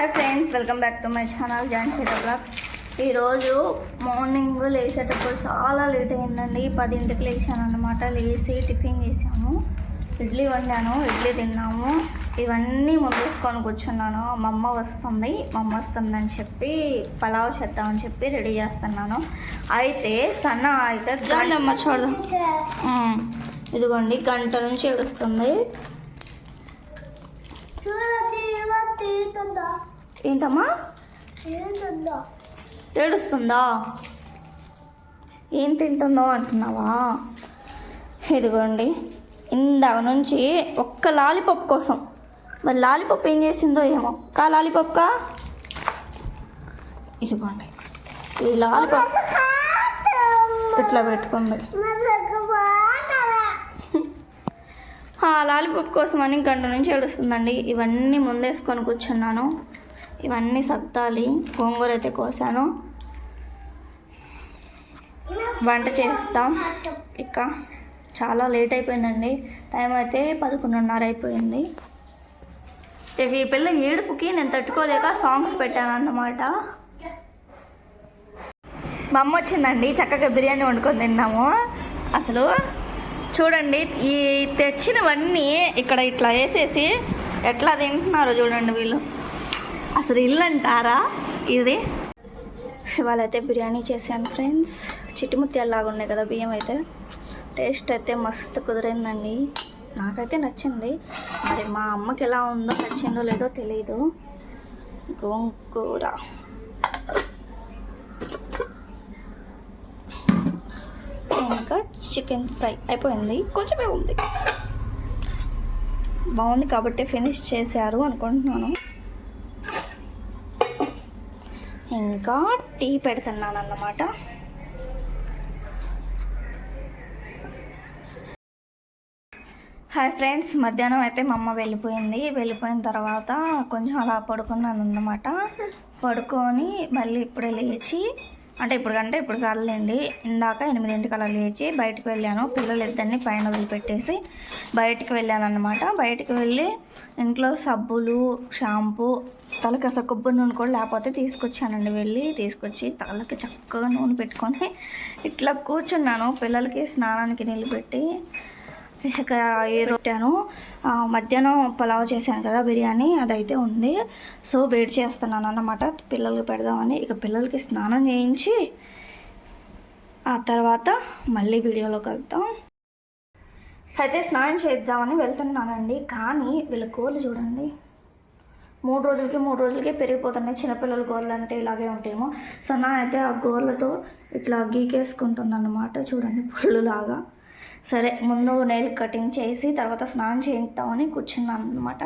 Hi friends welcome back to my channel John చేత vlogs ఈరోజు morning లేచేటప్పుడు చాలా లేట్ అయిందండి. పదింటికి లేచాను అనమాట లేచి టిఫిన్ చేసాము ఇడ్లీ వండాను ఇడ్లీ తిన్నాము. ఇవన్నీ ముందేసుకొని కూర్చున్నాను. మా అమ్మ వస్తుంది మా అమ్మ వస్తుందని చెప్పి పలావ్ చేద్దామని చెప్పి రెడీ చేస్తున్నాను. అయితే సన్న అయితే గంటమ్మ చూడదాం. ఇదిగోండి గంట నుంచి ఏడుస్తుంది. ఏంటమ్మా? ఏడుస్తుందా? ఏం తింటుందో అంటున్నావా? ఇదిగోండి ఇందాక నుంచి ఒక్క లాలీపాప్ కోసం. మరి లాలీపాప్ ఏం చేసిందో ఏమో. కా లాలీపాప్ కా ఇదిగోండి ఈ లాలీపాప్ ఇట్లా పెట్టుకుంది. ఆ లాలీపాప్ కోసం అని గంట నుంచి ఏడుస్తుందండి. ఇవన్నీ ముందేసుకొని కూర్చున్నాను. ఇవన్నీ సత్తాలి. గోంగూర అయితే కోసాను. వంట చేస్తాం. ఇక చాలా లేట్ అయిపోయిందండి. టైం అయితే పదకొండున్నర అయిపోయింది. ఇక ఈ పిల్ల ఏడుపుకి నేను తట్టుకోలేక సాంగ్స్ పెట్టాను అన్నమాట మా అమ్మ వచ్చిందండి. చక్కగా బిర్యానీ వండుకొని తిన్నాము. అసలు చూడండి ఈ తెచ్చినవన్నీ ఇక్కడ ఇట్లా వేసేసి ఎట్లా తింటున్నారో చూడండి వీళ్ళు. అసలు ఇల్లు అంటారా? ఇది? ఇవాళ అయితే బిర్యానీ చేశాను ఫ్రెండ్స్. చిట్టుముత్యాలలాగా ఉన్నాయి కదా బియ్యం అయితే. టేస్ట్ అయితే మస్తు కుదిరిందండి. నాకైతే నచ్చింది. మరి మా అమ్మకి ఎలా ఉందో నచ్చిందో లేదో తెలియదు గోంగూర. ఇంకా చికెన్ ఫ్రై అయిపోయింది. కొంచెమే ఉంది. బాగుంది కాబట్టి ఫినిష్ చేశారు అనుకుంటున్నాను. ఇంకా టీ పెడుతున్నాను అన్నమాట హాయ్ ఫ్రెండ్స్ మధ్యాహ్నం అయితే మా అమ్మ వెళ్ళిపోయింది. వెళ్ళిపోయిన తర్వాత కొంచెం అలా పడుకున్నాను అన్నమాట పడుకొని మళ్ళీ ఇప్పుడే లేచి అంటే ఇప్పుడు కంటే ఇప్పుడు కాదులేండి. ఇందాక ఎనిమిదింటికి అలా లేచి బయటకు వెళ్ళాను. పిల్లలు ఇద్దరిని పైన వదిలిపెట్టేసి బయటికి వెళ్ళాను అనమాట బయటికి వెళ్ళి ఇంట్లో సబ్బులు షాంపూ తలకి అసలు కొబ్బరి నూనె కూడా లేకపోతే తీసుకొచ్చానండి వెళ్ళి. తీసుకొచ్చి తలకి చక్కగా నూనె పెట్టుకొని ఇట్లా కూర్చున్నాను. పిల్లలకి స్నానానికి నీళ్ళు పెట్టి ఇక ఏ మధ్యాహ్నం పలావ్ చేశాను కదా బిర్యానీ అదైతే ఉంది. సో వెయిట్ చేస్తున్నాను అన్నమాట. పిల్లలకి పెడదామని. ఇక పిల్లలకి స్నానం చేయించి ఆ తర్వాత మళ్ళీ వీడియోలోకి వెళ్తాం అయితే స్నానం చేద్దామని వెళ్తున్నానండి. కానీ వీళ్ళ కోళ్ళు చూడండి. మూడు రోజులకి మూడు రోజులకి పెరిగిపోతున్నాయి. చిన్నపిల్లల గోర్లు అంటే ఇలాగే ఉంటాయేమో. సో నా అయితే ఆ గోర్లతో ఇట్లా గీకేసుకుంటుంది అన్నమాట చూడండి పుల్లులాగా సరే ముందు నెయిల్ కటింగ్ చేసి తర్వాత స్నానం చేయిద్దామని కూర్చున్నాను అనమాట